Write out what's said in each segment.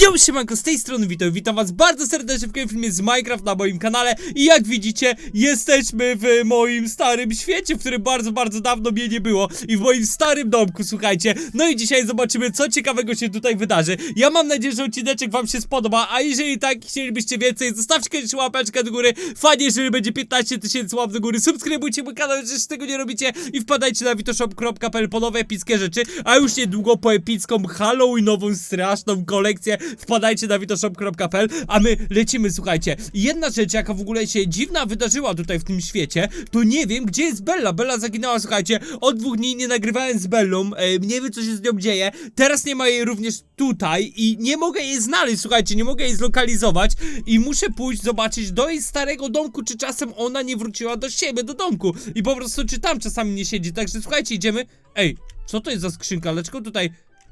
Yo, siemanko, z tej strony witam, witam was bardzo serdecznie w kolejnym filmie z Minecraft na moim kanale. I jak widzicie, jesteśmy w moim starym świecie, w którym bardzo, bardzo dawno mnie nie było. I w moim starym domku, słuchajcie. No i dzisiaj zobaczymy, co ciekawego się tutaj wydarzy. Ja mam nadzieję, że odcineczek wam się spodoba. A jeżeli tak, chcielibyście więcej, zostawcie koniecznie łapeczkę do góry. Fajnie, jeżeli będzie 15 tysięcy łap do góry Subskrybujcie mój kanał, jeżeli tego nie robicie. I wpadajcie na witoshop.pl po nowe epickie rzeczy. A już niedługo po epicką Halloweenową straszną kolekcję Wpadajcie na witoshop.pl A my lecimy, słuchajcie. Jedna rzecz, jaka w ogóle się dziwna wydarzyła tutaj w tym świecie To nie wiem, gdzie jest Bella. Bella zaginęła, słuchajcie Od dwóch dni nie nagrywałem z Bellą e, Nie wiem, co się z nią dzieje. Teraz nie ma jej również tutaj I nie mogę jej znaleźć, słuchajcie Nie mogę jej zlokalizować I muszę pójść zobaczyć do jej starego domku Czy czasem ona nie wróciła do siebie, do domku. I po prostu, czy tam czasami nie siedzi. Także słuchajcie, idziemy. Ej, co to jest za skrzynka? Dlaczego tutaj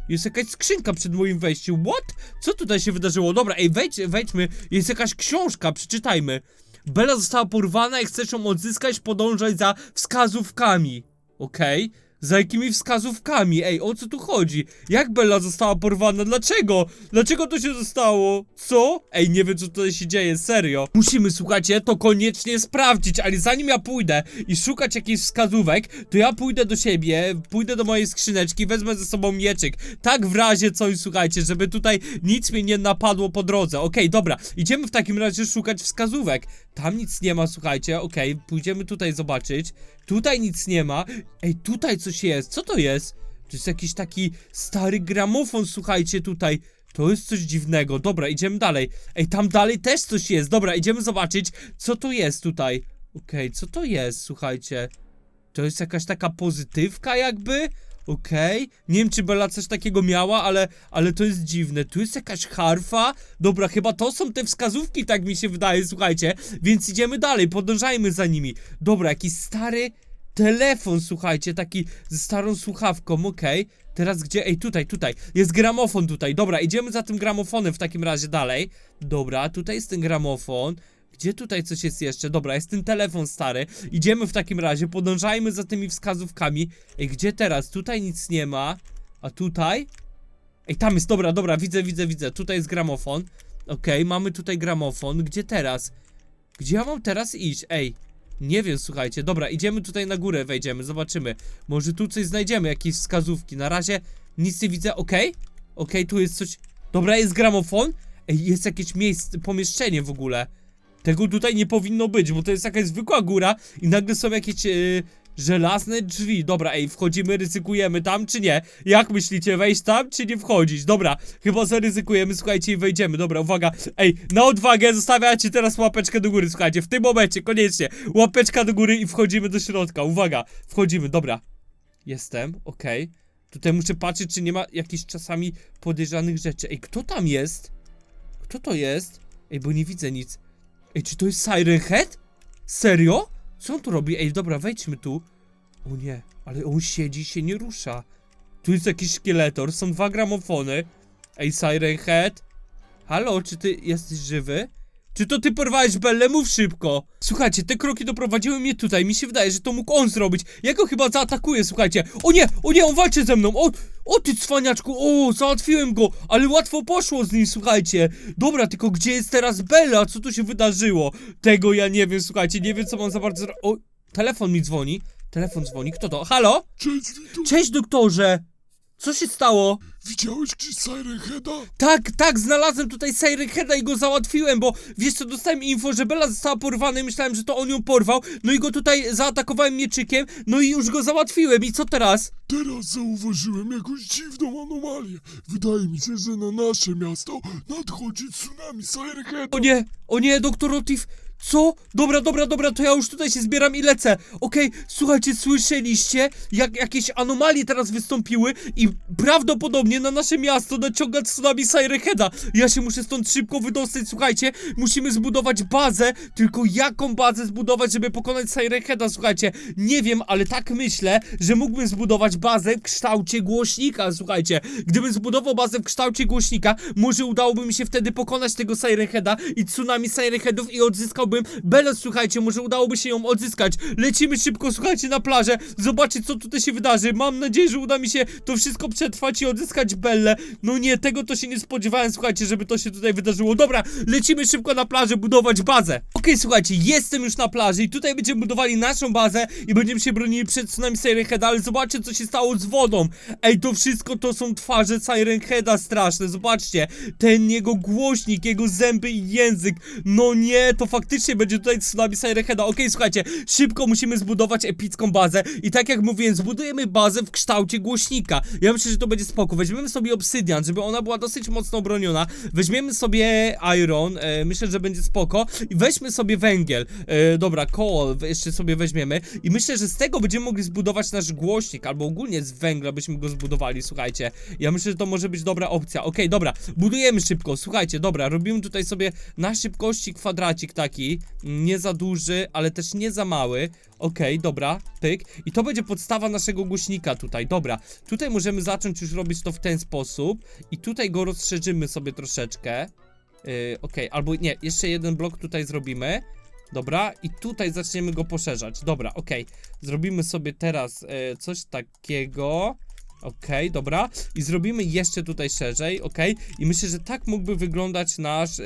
jest jakaś skrzynka przed moim wejściem. What? Co tutaj się wydarzyło? Dobra, ej, wejdź, wejdźmy. Jest jakaś książka, przeczytajmy. Bella została porwana i chcesz ją odzyskać, podążać za wskazówkami. Okej? Za jakimi wskazówkami? Ej, o co tu chodzi? Jak Bella została porwana? Dlaczego? Dlaczego to się zostało? Co? Ej, nie wiem co tutaj się dzieje, serio. Musimy, słuchajcie, to koniecznie sprawdzić, ale zanim ja pójdę i szukać jakichś wskazówek, to ja pójdę do siebie, pójdę do mojej skrzyneczki, wezmę ze sobą mieczyk. Tak w razie coś, słuchajcie, żeby tutaj nic mnie nie napadło po drodze. Okej, dobra, idziemy w takim razie szukać wskazówek. Tam nic nie ma, słuchajcie, okej, pójdziemy tutaj zobaczyć. Tutaj nic nie ma. Ej, tutaj coś jest. Co to jest? To jest jakiś taki stary gramofon, słuchajcie, tutaj. To jest coś dziwnego. Dobra, idziemy dalej. Ej, tam dalej też coś jest. Dobra, idziemy zobaczyć, co to jest tutaj. Okej, co to jest, słuchajcie. To jest jakaś taka pozytywka jakby? Okej. Nie wiem, czy Bella coś takiego miała, ale, ale to jest dziwne. Tu jest jakaś harfa. Dobra, chyba to są te wskazówki, tak mi się wydaje, słuchajcie. Więc idziemy dalej, podążajmy za nimi. Dobra, jakiś stary telefon, słuchajcie, taki ze starą słuchawką, okej. Teraz gdzie? Ej, tutaj, tutaj. Jest gramofon tutaj. Dobra, idziemy za tym gramofonem w takim razie dalej. Dobra, tutaj jest ten gramofon. Gdzie tutaj coś jest jeszcze? Dobra, jest ten telefon stary. Idziemy w takim razie, podążajmy za tymi wskazówkami. Ej, gdzie teraz? Tutaj nic nie ma. A tutaj? Ej, tam jest, dobra, dobra, widzę, widzę, widzę. Tutaj jest gramofon. Okej, mamy tutaj gramofon. Gdzie teraz? Gdzie ja mam teraz iść? Ej, nie wiem, słuchajcie. Dobra, idziemy tutaj na górę, wejdziemy, zobaczymy. Może tu coś znajdziemy, jakieś wskazówki. Na razie nic nie widzę, okej? Okej, tu jest coś... Dobra, jest gramofon. Ej, jest jakieś miejsce, pomieszczenie w ogóle. Tego tutaj nie powinno być, bo to jest jakaś zwykła góra i nagle są jakieś yy, żelazne drzwi. Dobra, ej, wchodzimy, ryzykujemy tam czy nie? Jak myślicie, wejść tam czy nie wchodzić? Dobra, chyba zaryzykujemy, słuchajcie, i wejdziemy. Dobra, uwaga, ej, na odwagę zostawiacie teraz łapeczkę do góry, słuchajcie, w tym momencie, koniecznie, łapeczka do góry i wchodzimy do środka. Uwaga, wchodzimy, dobra. Jestem, okej. Tutaj muszę patrzeć, czy nie ma jakichś czasami podejrzanych rzeczy. Ej, kto tam jest? Kto to jest? Ej, bo nie widzę nic. Ej, czy to jest Siren Head? Serio? Co on tu robi? Ej, dobra, wejdźmy tu. O nie, ale on siedzi, się nie rusza. Tu jest jakiś szkieletor, są dwa gramofony. Ej, Siren Head? Halo, czy ty jesteś żywy? Czy to ty porwałeś Bellę? Mów szybko! Słuchajcie, te kroki doprowadziły mnie tutaj. Mi się wydaje, że to mógł on zrobić. Ja go chyba zaatakuję, słuchajcie. O nie, o nie, on walczy ze mną. O, o ty cwaniaczku, o, załatwiłem go. Ale łatwo poszło z nim, słuchajcie. Dobra, tylko gdzie jest teraz Bella? Co tu się wydarzyło? Tego ja nie wiem, słuchajcie. Nie wiem, co mam za bardzo... O, telefon mi dzwoni. Telefon dzwoni. Kto to? Halo? Cześć, doktorze. Co się stało? Widziałeś gdzieś Siren Heada? Tak, tak, znalazłem tutaj Siren Heada i go załatwiłem, bo wiesz co, dostałem info, że Bella została porwana i myślałem, że to on ją porwał, no i go tutaj zaatakowałem mieczykiem, no i już go załatwiłem i co teraz? Teraz zauważyłem jakąś dziwną anomalię. Wydaje mi się, że na nasze miasto nadchodzi tsunami Siren Heada. O nie, o nie, doktor Otif, co? Dobra, dobra, dobra, to ja już tutaj się zbieram i lecę. Okej, słuchajcie, słyszeliście, jak jakieś anomalie teraz wystąpiły i prawdopodobnie na nasze miasto naciąga tsunami Siren Heada. Ja się muszę stąd szybko wydostać, słuchajcie, musimy zbudować bazę, tylko jaką bazę zbudować, żeby pokonać Siren Heada, słuchajcie, nie wiem, ale tak myślę, że mógłbym zbudować bazę w kształcie głośnika, słuchajcie, gdybym zbudował bazę w kształcie głośnika, może udałoby mi się wtedy pokonać tego Siren Heada i tsunami Siren Headów i odzyskałbym chciałbym. Bella, słuchajcie, może udałoby się ją odzyskać. Lecimy szybko, słuchajcie, na plażę. Zobaczyć, co tutaj się wydarzy. Mam nadzieję, że uda mi się to wszystko przetrwać i odzyskać Bellę. No nie, tego to się nie spodziewałem, słuchajcie, żeby to się tutaj wydarzyło. Dobra, lecimy szybko na plażę budować bazę. Okej, słuchajcie, jestem już na plaży i tutaj będziemy budowali naszą bazę i będziemy się bronili przed tsunami Siren Head, ale zobaczcie, co się stało z wodą. Ej, to wszystko to są twarze Siren Heada straszne, zobaczcie. Ten jego głośnik, jego zęby i język. No nie, to faktycznie będzie tutaj tsunami Siren Heada. Okej, słuchajcie, szybko musimy zbudować epicką bazę i tak jak mówiłem, zbudujemy bazę w kształcie głośnika. Ja myślę, że to będzie spoko. Weźmiemy sobie obsydian, żeby ona była dosyć mocno obroniona. Weźmiemy sobie iron, e, myślę, że będzie spoko. I weźmy sobie węgiel. E, dobra, coal jeszcze sobie weźmiemy. I myślę, że z tego będziemy mogli zbudować nasz głośnik, albo ogólnie z węgla byśmy go zbudowali, słuchajcie. Ja myślę, że to może być dobra opcja. Okej, dobra, budujemy szybko, słuchajcie, dobra, robimy tutaj sobie na szybkości kwadracik taki, nie za duży, ale też nie za mały. Okej, dobra, pyk. I to będzie podstawa naszego głośnika tutaj, dobra. Tutaj możemy zacząć już robić to w ten sposób i tutaj go rozszerzymy sobie troszeczkę. Yy, Okej, albo nie, jeszcze jeden blok tutaj zrobimy. Dobra, i tutaj zaczniemy go poszerzać. Dobra, okej. Zrobimy sobie teraz e, coś takiego. Okej, dobra. I zrobimy jeszcze tutaj szerzej, okej. I myślę, że tak mógłby wyglądać nasz e,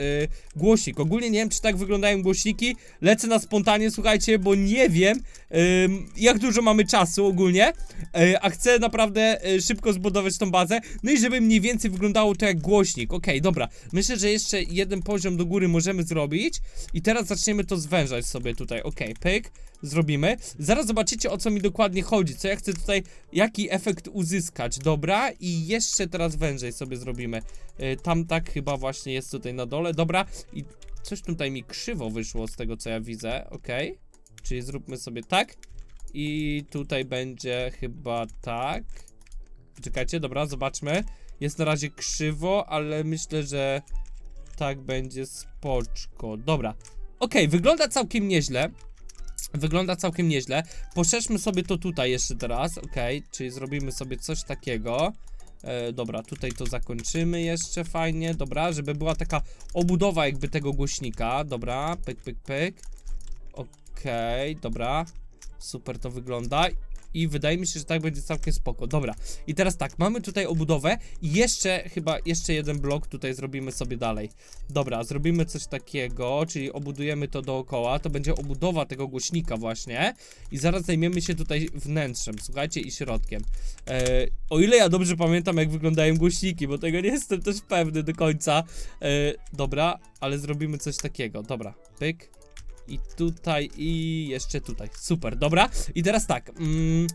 głośnik. Ogólnie nie wiem, czy tak wyglądają głośniki. Lecę na spontanie, słuchajcie, bo nie wiem, em, jak dużo mamy czasu ogólnie. E, a chcę naprawdę e, szybko zbudować tą bazę. No i żeby mniej więcej wyglądało to jak głośnik. Okej, dobra. Myślę, że jeszcze jeden poziom do góry możemy zrobić. I teraz zaczniemy to zwężać sobie tutaj. Okej, pyk. Zrobimy. Zaraz zobaczycie o co mi dokładnie chodzi. Co ja chcę tutaj, jaki efekt uzyskać. Dobra. I jeszcze teraz wężej sobie zrobimy. E, tam tak chyba właśnie jest tutaj na dole. Dobra. I coś tutaj mi krzywo wyszło z tego co ja widzę. Okej. Czyli zróbmy sobie tak. I tutaj będzie chyba tak. Czekajcie, dobra, zobaczmy. Jest na razie krzywo, ale myślę, że tak będzie spoczko. Dobra. Okej, wygląda całkiem nieźle. Wygląda całkiem nieźle. Poszerzmy sobie to tutaj jeszcze teraz, okej, czyli zrobimy sobie coś takiego. E, dobra, tutaj to zakończymy jeszcze fajnie, dobra, żeby była taka obudowa jakby tego głośnika, dobra, pyk, pyk, pyk. Okej, dobra, super to wygląda. I wydaje mi się, że tak będzie całkiem spoko. Dobra, i teraz tak, mamy tutaj obudowę i jeszcze, chyba jeszcze jeden blok tutaj zrobimy sobie dalej. Dobra, zrobimy coś takiego, czyli obudujemy to dookoła, to będzie obudowa tego głośnika właśnie i zaraz zajmiemy się tutaj wnętrzem, słuchajcie, i środkiem. E, o ile ja dobrze pamiętam, jak wyglądają głośniki, bo tego nie jestem też pewny do końca. E, dobra, ale zrobimy coś takiego, dobra, pyk. I tutaj, i jeszcze tutaj. Super, dobra. I teraz tak. Mm,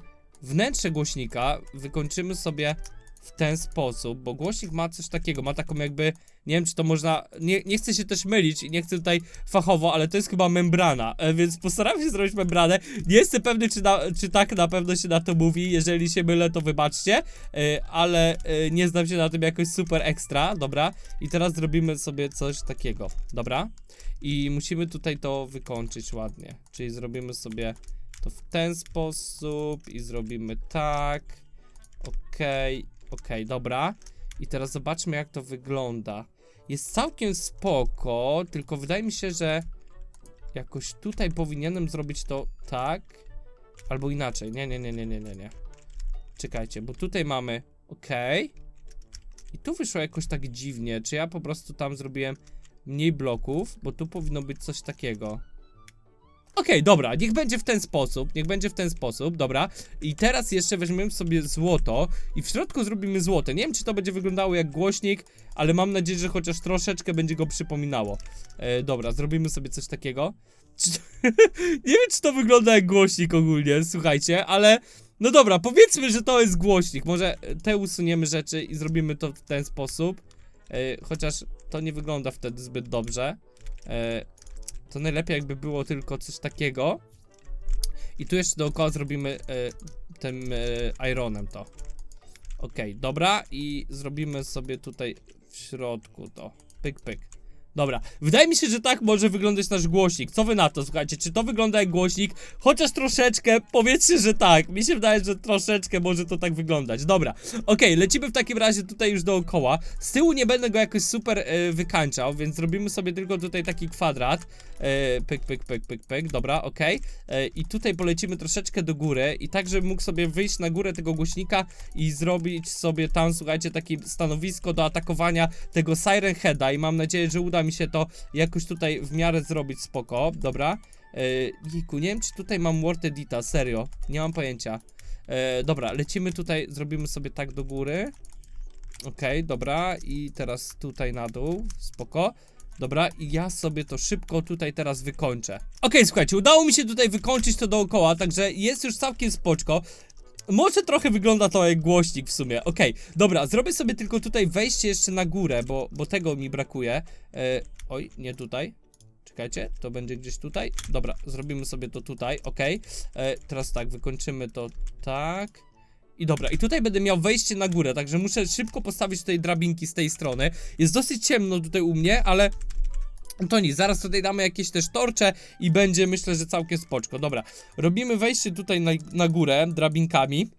wnętrze głośnika wykończymy sobie w ten sposób, bo głośnik ma coś takiego, ma taką jakby, nie wiem czy to można, nie, nie chcę się też mylić i nie chcę tutaj fachowo, ale to jest chyba membrana, e, więc postaram się zrobić membranę. Nie jestem pewny, czy, na, czy tak na pewno się na to mówi, jeżeli się mylę, to wybaczcie, e, ale e, nie znam się na tym jakoś super ekstra, dobra. I teraz zrobimy sobie coś takiego, dobra. I musimy tutaj to wykończyć ładnie. Czyli zrobimy sobie to w ten sposób i zrobimy tak. Okej, okej, dobra. I teraz zobaczmy jak to wygląda. Jest całkiem spoko, tylko wydaje mi się, że jakoś tutaj powinienem zrobić to tak. Albo inaczej. Nie, nie, nie, nie, nie, nie, nie. Czekajcie, bo tutaj mamy. Okej. I tu wyszło jakoś tak dziwnie. Czy ja po prostu tam zrobiłem mniej bloków, bo tu powinno być coś takiego. Okej, dobra, niech będzie w ten sposób, niech będzie w ten sposób, dobra. I teraz jeszcze weźmiemy sobie złoto i w środku zrobimy złote. Nie wiem, czy to będzie wyglądało jak głośnik, ale mam nadzieję, że chociaż troszeczkę będzie go przypominało. E, dobra, zrobimy sobie coś takiego. Czy nie wiem, czy to wygląda jak głośnik ogólnie, słuchajcie, ale... No dobra, powiedzmy, że to jest głośnik. Może te usuniemy rzeczy i zrobimy to w ten sposób. E, chociaż to nie wygląda wtedy zbyt dobrze. E, to najlepiej jakby było tylko coś takiego. I tu jeszcze dookoła zrobimy e, tym e, ironem to. Okej, dobra. I zrobimy sobie tutaj w środku to. Pyk, pyk. Dobra, wydaje mi się, że tak może wyglądać nasz głośnik. Co wy na to, słuchajcie? Czy to wygląda jak głośnik? Chociaż troszeczkę, powiedzcie, że tak. Mi się wydaje, że troszeczkę może to tak wyglądać. Dobra, okej, lecimy w takim razie tutaj już dookoła. Z tyłu nie będę go jakoś super e, wykańczał, więc zrobimy sobie tylko tutaj taki kwadrat. E, pyk, pyk, pyk, pyk, pyk. Dobra. E, I tutaj polecimy troszeczkę do góry i tak, żebym mógł sobie wyjść na górę tego głośnika i zrobić sobie tam, słuchajcie, takie stanowisko do atakowania tego Siren Heada i mam nadzieję, że uda mi się to jakoś tutaj w miarę zrobić spoko. Dobra. E, Jejku, nie wiem, czy tutaj mam Word Edita, serio. Nie mam pojęcia. E, dobra, lecimy tutaj, zrobimy sobie tak do góry. Okej, dobra, i teraz tutaj na dół, spoko. Dobra, i ja sobie to szybko tutaj teraz wykończę. Okej, słuchajcie, udało mi się tutaj wykończyć to dookoła, także jest już całkiem spoczko. Może trochę wygląda to jak głośnik w sumie. Okej, dobra, zrobię sobie tylko tutaj wejście jeszcze na górę, bo, bo tego mi brakuje. E, oj, nie tutaj. Czekajcie, to będzie gdzieś tutaj. Dobra, zrobimy sobie to tutaj, okej. E, Teraz tak, wykończymy to tak. I dobra, i tutaj będę miał wejście na górę, także muszę szybko postawić tutaj drabinki z tej strony. Jest dosyć ciemno tutaj u mnie, ale to nic, zaraz tutaj damy jakieś też torcze i będzie myślę, że całkiem spoczko. Dobra, robimy wejście tutaj na, na górę drabinkami.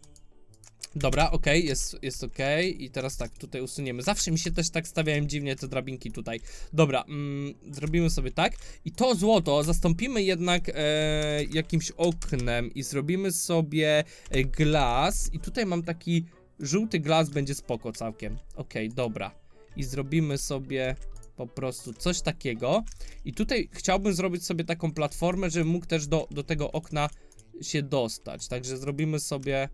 Dobra, okej, jest, jest okej. I teraz tak, tutaj usuniemy. Zawsze mi się też tak stawiają dziwnie te drabinki tutaj. Dobra, mm, zrobimy sobie tak. I to złoto zastąpimy jednak e, jakimś oknem i zrobimy sobie e, glas. I tutaj mam taki żółty glas, będzie spoko całkiem. Okej, dobra. I zrobimy sobie po prostu coś takiego. I tutaj chciałbym zrobić sobie taką platformę, żebym mógł też do, do tego okna się dostać. Także zrobimy sobie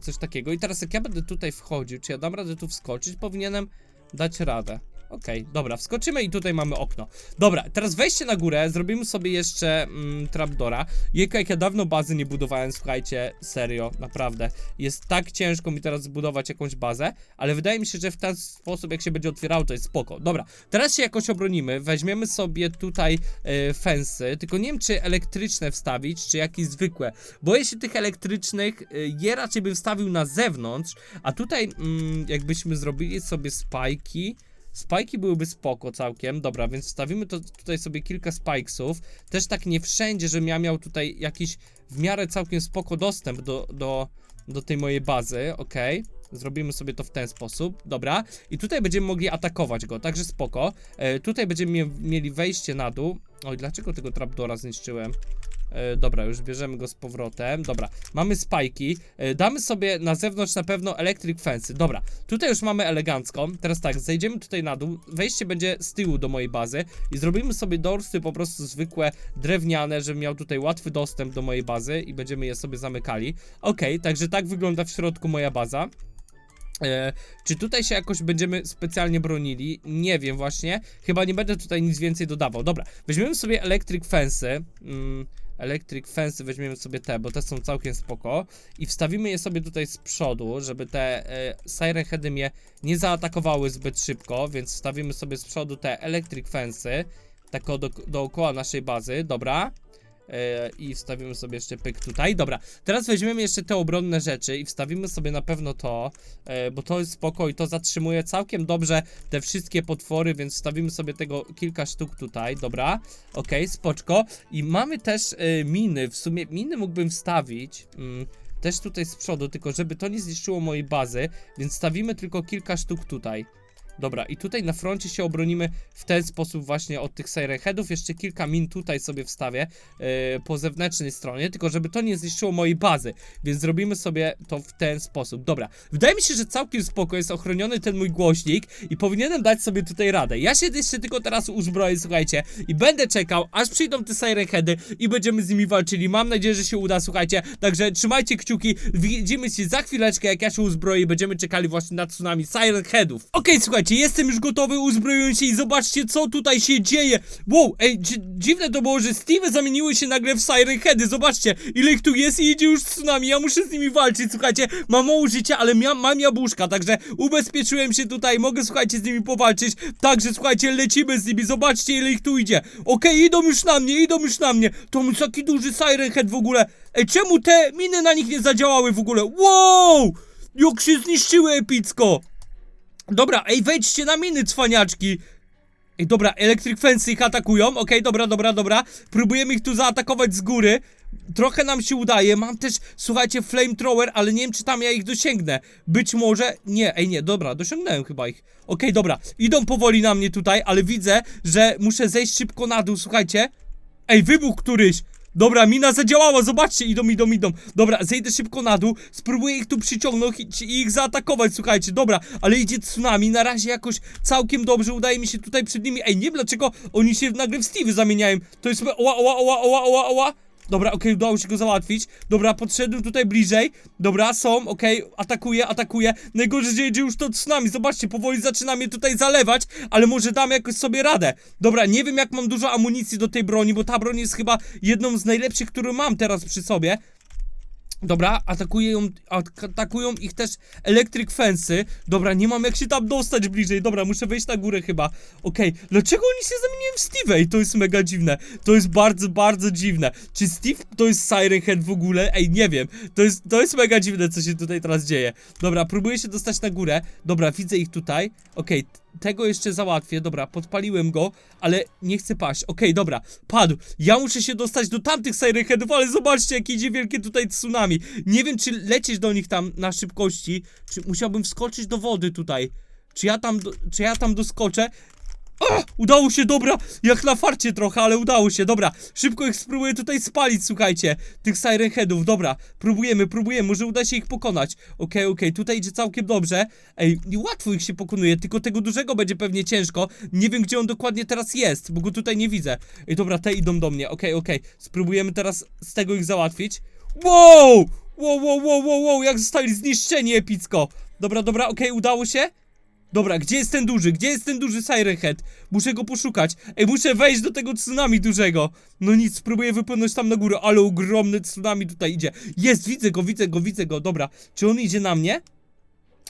coś takiego. I teraz jak ja będę tutaj wchodził, czy ja dam radę tu wskoczyć? Powinienem dać radę. Okej, dobra, wskoczymy i tutaj mamy okno. Dobra, teraz wejście na górę, zrobimy sobie jeszcze mm, trapdora. Jejku, jak ja dawno bazy nie budowałem, słuchajcie, serio, naprawdę. Jest tak ciężko mi teraz zbudować jakąś bazę, ale wydaje mi się, że w ten sposób, jak się będzie otwierało, to jest spoko. Dobra, teraz się jakoś obronimy, weźmiemy sobie tutaj e, fensy, tylko nie wiem, czy elektryczne wstawić, czy jakieś zwykłe. Boję się tych elektrycznych, e, je raczej bym wstawił na zewnątrz, a tutaj mm, jakbyśmy zrobili sobie spajki, Spajki byłyby spoko całkiem, dobra, więc wstawimy to tutaj sobie kilka spikesów. Też tak nie wszędzie, żebym ja miał tutaj jakiś w miarę całkiem spoko dostęp do, do, do tej mojej bazy, okej. Zrobimy sobie to w ten sposób, dobra. I tutaj będziemy mogli atakować go, także spoko. E, tutaj będziemy mie mieli wejście na dół. Oj, dlaczego tego trapdora zniszczyłem? E, dobra, już bierzemy go z powrotem. Dobra, mamy spajki. E, damy sobie na zewnątrz na pewno electric fence. Dobra, tutaj już mamy elegancko. Teraz tak, zejdziemy tutaj na dół. Wejście będzie z tyłu do mojej bazy i zrobimy sobie dorsy po prostu zwykłe, drewniane, żebym miał tutaj łatwy dostęp do mojej bazy i będziemy je sobie zamykali. Okej, także tak wygląda w środku moja baza. E, czy tutaj się jakoś będziemy specjalnie bronili? Nie wiem właśnie. Chyba nie będę tutaj nic więcej dodawał. Dobra, weźmiemy sobie electric fence. Mm, electric fence weźmiemy sobie te, bo te są całkiem spoko. I wstawimy je sobie tutaj z przodu, żeby te e, siren heady mnie nie zaatakowały zbyt szybko, więc wstawimy sobie z przodu te electric fence. Tak do, dookoła naszej bazy, dobra. I wstawimy sobie jeszcze pyk tutaj. Dobra, teraz weźmiemy jeszcze te obronne rzeczy i wstawimy sobie na pewno to, e, bo to jest spoko i to zatrzymuje całkiem dobrze te wszystkie potwory, więc wstawimy sobie tego kilka sztuk tutaj, dobra. Okej, spoczko. I mamy też e, miny, w sumie miny mógłbym wstawić. Mm, też tutaj z przodu, tylko żeby to nie zniszczyło mojej bazy, więc stawimy tylko kilka sztuk tutaj. Dobra, i tutaj na froncie się obronimy w ten sposób właśnie od tych Siren Headów. Jeszcze kilka min tutaj sobie wstawię yy, po zewnętrznej stronie, tylko żeby to nie zniszczyło mojej bazy. Więc zrobimy sobie to w ten sposób. Dobra, wydaje mi się, że całkiem spoko jest ochroniony ten mój głośnik i powinienem dać sobie tutaj radę. Ja się jeszcze tylko teraz uzbroję, słuchajcie, i będę czekał, aż przyjdą te Siren Heady i będziemy z nimi walczyli. Mam nadzieję, że się uda, słuchajcie. Także trzymajcie kciuki, widzimy się za chwileczkę, jak ja się uzbroję i będziemy czekali właśnie na tsunami Siren Headów. Okej, słuchajcie, jestem już gotowy, uzbrojuję się i zobaczcie, co tutaj się dzieje. Wow, ej, dzi dziwne to było, że Steve zamieniły się nagle w Siren Heady. Zobaczcie, ile ich tu jest i idzie już tsunami. Ja muszę z nimi walczyć, słuchajcie. Mam mało życia, ale mia mam jabłuszka, także ubezpieczyłem się tutaj. Mogę, słuchajcie, z nimi powalczyć. Także, słuchajcie, lecimy z nimi. Zobaczcie, ile ich tu idzie. Okej, idą już na mnie, idą już na mnie. To jest taki duży Siren Head w ogóle. Ej, czemu te miny na nich nie zadziałały w ogóle? Wow! Jak się zniszczyły epicko! Dobra, ej, wejdźcie na miny, cwaniaczki! Ej, dobra, Electric Fence ich atakują, okej, dobra, dobra, dobra. Próbujemy ich tu zaatakować z góry. Trochę nam się udaje, mam też, słuchajcie, flamethrower, ale nie wiem, czy tam ja ich dosięgnę. Być może, nie, ej, nie, dobra, dosiągnąłem chyba ich. Okej, dobra, idą powoli na mnie tutaj, ale widzę, że muszę zejść szybko na dół, słuchajcie. Ej, wybuch któryś! Dobra, mina zadziałała, zobaczcie, idą, idą, idą. Dobra, zejdę szybko na dół, spróbuję ich tu przyciągnąć i, i ich zaatakować, słuchajcie, dobra, ale idzie tsunami, na razie jakoś całkiem dobrze, udaje mi się tutaj przed nimi, ej, nie wiem dlaczego oni się nagle w Steve zamieniają, to jest, oła, oła, oła, oła, oła, oła. Dobra, okej, udało się go załatwić. Dobra, podszedłem tutaj bliżej. Dobra, są, okej, atakuję, atakuję. Najgorzej, że jedzie już to tsunami. Zobaczcie, powoli zaczyna mnie tutaj zalewać, ale może dam jakoś sobie radę. Dobra, nie wiem jak mam dużo amunicji do tej broni, bo ta broń jest chyba jedną z najlepszych, którą mam teraz przy sobie. Dobra, atakuję ją, at- atakują ich też Electric Fence'y. Dobra, nie mam jak się tam dostać bliżej. Dobra, muszę wejść na górę chyba. Okej, dlaczego oni się zamieniłem w Steve'a? To jest mega dziwne. To jest bardzo, bardzo dziwne. Czy Steve to jest Siren Head w ogóle? Ej, nie wiem. To jest, to jest mega dziwne, co się tutaj teraz dzieje. Dobra, próbuję się dostać na górę. Dobra, widzę ich tutaj. Okej, t- tego jeszcze załatwię. Dobra, podpaliłem go, ale nie chcę paść. Okej, dobra, padł. Ja muszę się dostać do tamtych Siren Headów, ale zobaczcie, jak idzie wielkie tutaj tsunami. Nie wiem, czy lecieć do nich tam na szybkości, czy musiałbym wskoczyć do wody tutaj. Czy ja tam, do, czy ja tam doskoczę? Udało się, dobra, jak na farcie trochę, ale udało się, dobra, szybko ich spróbuję tutaj spalić, słuchajcie, tych Siren Headów, dobra, próbujemy, próbujemy, może uda się ich pokonać, okej, okej, tutaj idzie całkiem dobrze, ej, łatwo ich się pokonuje, tylko tego dużego będzie pewnie ciężko, nie wiem, gdzie on dokładnie teraz jest, bo go tutaj nie widzę, ej, dobra, te idą do mnie, okej, okej, spróbujemy teraz z tego ich załatwić, wow, wow, wow, wow, wow, wow, jak zostali zniszczeni epicko, dobra, dobra, okej, udało się, Dobra, gdzie jest ten duży? Gdzie jest ten duży Siren Head? Muszę go poszukać. Ej, muszę wejść do tego tsunami dużego. No nic, spróbuję wypłynąć tam na górę, ale ogromny tsunami tutaj idzie. Jest, widzę go, widzę go, widzę go. Dobra, czy on idzie na mnie?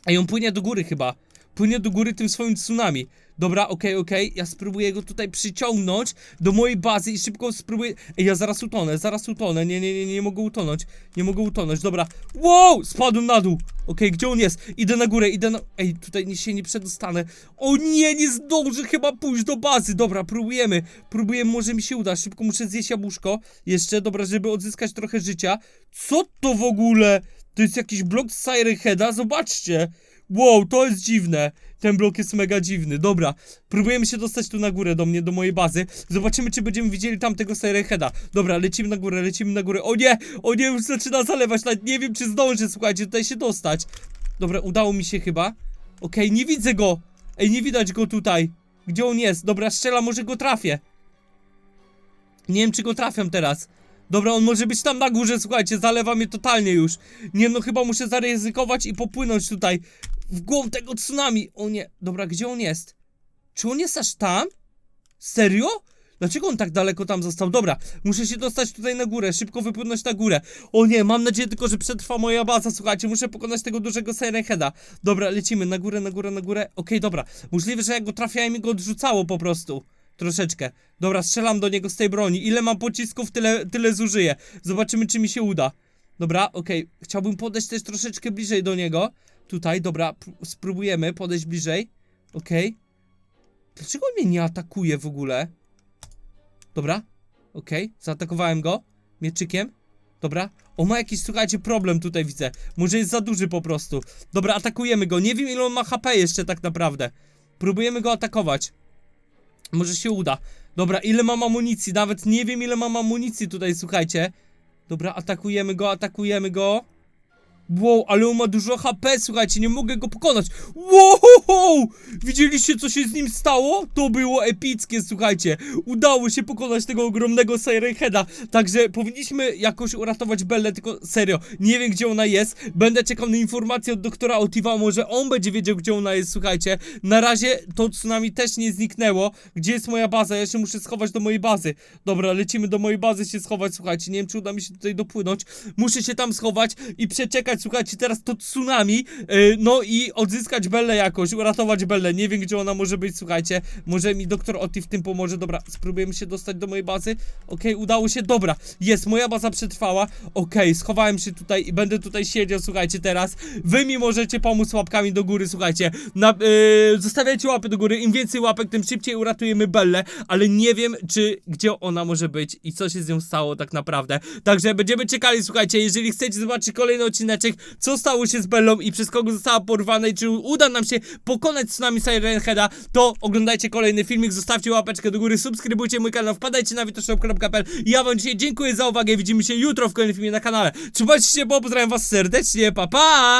Ej, on płynie do góry chyba. Płynie do góry tym swoim tsunami. Dobra, okej, okej. Ja spróbuję go tutaj przyciągnąć do mojej bazy i szybko spróbuję. Ej, ja zaraz utonę, zaraz utonę. Nie, nie, nie, nie mogę utonąć. Nie mogę utonąć. Dobra. Wow! Spadłem na dół. Okej, gdzie on jest? Idę na górę, idę na. Ej, tutaj się nie przedostanę. O nie, nie zdążę chyba pójść do bazy. Dobra, próbujemy. Próbujemy, może mi się uda. Szybko muszę zjeść jabłuszko. Jeszcze, dobra, żeby odzyskać trochę życia. Co to w ogóle? To jest jakiś blok z Heada? Zobaczcie. Wow, to jest dziwne. Ten blok jest mega dziwny. Dobra, próbujemy się dostać tu na górę do mnie, do mojej bazy. Zobaczymy, czy będziemy widzieli tam tego Siren Heada. Dobra, lecimy na górę, lecimy na górę. O nie, o nie, już zaczyna zalewać. Nawet nie wiem, czy zdążę, słuchajcie, tutaj się dostać. Dobra, udało mi się chyba. Okej, nie widzę go. Ej, nie widać go tutaj. Gdzie on jest? Dobra, strzelam, może go trafię. Nie wiem, czy go trafiam teraz. Dobra, on może być tam na górze, słuchajcie, zalewa mnie totalnie już. Nie no, chyba muszę zaryzykować i popłynąć tutaj w głąb tego tsunami. O nie, dobra, gdzie on jest? Czy on jest aż tam? Serio? Dlaczego on tak daleko tam został? Dobra, muszę się dostać tutaj na górę, szybko wypłynąć na górę. O nie, mam nadzieję tylko, że przetrwa moja baza, słuchajcie, muszę pokonać tego dużego Siren Heada. Dobra, lecimy na górę, na górę, na górę. Okej, dobra, możliwe, że jak go trafiałem i go odrzucało po prostu. Troszeczkę. Dobra, strzelam do niego z tej broni. Ile mam pocisków, tyle, tyle zużyję. Zobaczymy, czy mi się uda. Dobra, okej. Chciałbym podejść też troszeczkę bliżej do niego. Tutaj, dobra, spróbujemy podejść bliżej. Okej. Dlaczego on mnie nie atakuje w ogóle? Dobra, okej. Zaatakowałem go. Mieczykiem. Dobra. On ma jakiś, słuchajcie, problem tutaj widzę. Może jest za duży po prostu. Dobra, atakujemy go. Nie wiem, ile on ma HP jeszcze tak naprawdę. Próbujemy go atakować. Może się uda. Dobra, ile mam amunicji? Nawet nie wiem, ile mam amunicji tutaj, słuchajcie. Dobra, atakujemy go, atakujemy go. Wow, ale on ma dużo HP, słuchajcie, nie mogę go pokonać. Wow! Widzieliście, co się z nim stało? To było epickie, słuchajcie. Udało się pokonać tego ogromnego Siren Heada. Także powinniśmy jakoś uratować Bellę, tylko serio, nie wiem, gdzie ona jest. Będę czekał na informację od doktora Otiva, może on będzie wiedział, gdzie ona jest, słuchajcie. Na razie to tsunami też nie zniknęło. Gdzie jest moja baza? Ja się muszę schować do mojej bazy. Dobra, lecimy do mojej bazy się schować, słuchajcie. Nie wiem, czy uda mi się tutaj dopłynąć. Muszę się tam schować i przeczekać słuchajcie, teraz to tsunami, y, no i odzyskać Bellę jakoś, uratować Bellę. Nie wiem, gdzie ona może być, słuchajcie. Może mi doktor Oti w tym pomoże. Dobra, spróbujemy się dostać do mojej bazy. Okej, udało się, dobra, jest, moja baza przetrwała. Okej, schowałem się tutaj i będę tutaj siedział, słuchajcie, teraz. Wy mi możecie pomóc łapkami do góry, słuchajcie. Na, y, zostawiajcie łapy do góry, im więcej łapek, tym szybciej uratujemy Bellę, ale nie wiem, czy, gdzie ona może być i co się z nią stało tak naprawdę. Także będziemy czekali, słuchajcie, jeżeli chcecie zobaczyć kolejny odcineczek, co stało się z Bellą i przez kogo została porwana i czy uda nam się pokonać tsunami Siren Heada, to oglądajcie kolejny filmik, zostawcie łapeczkę do góry, subskrybujcie mój kanał, wpadajcie na witoshop.pl Ja wam dzisiaj dziękuję za uwagę, widzimy się jutro w kolejnym filmie na kanale. Trzymajcie się, bo pozdrawiam was serdecznie, pa pa!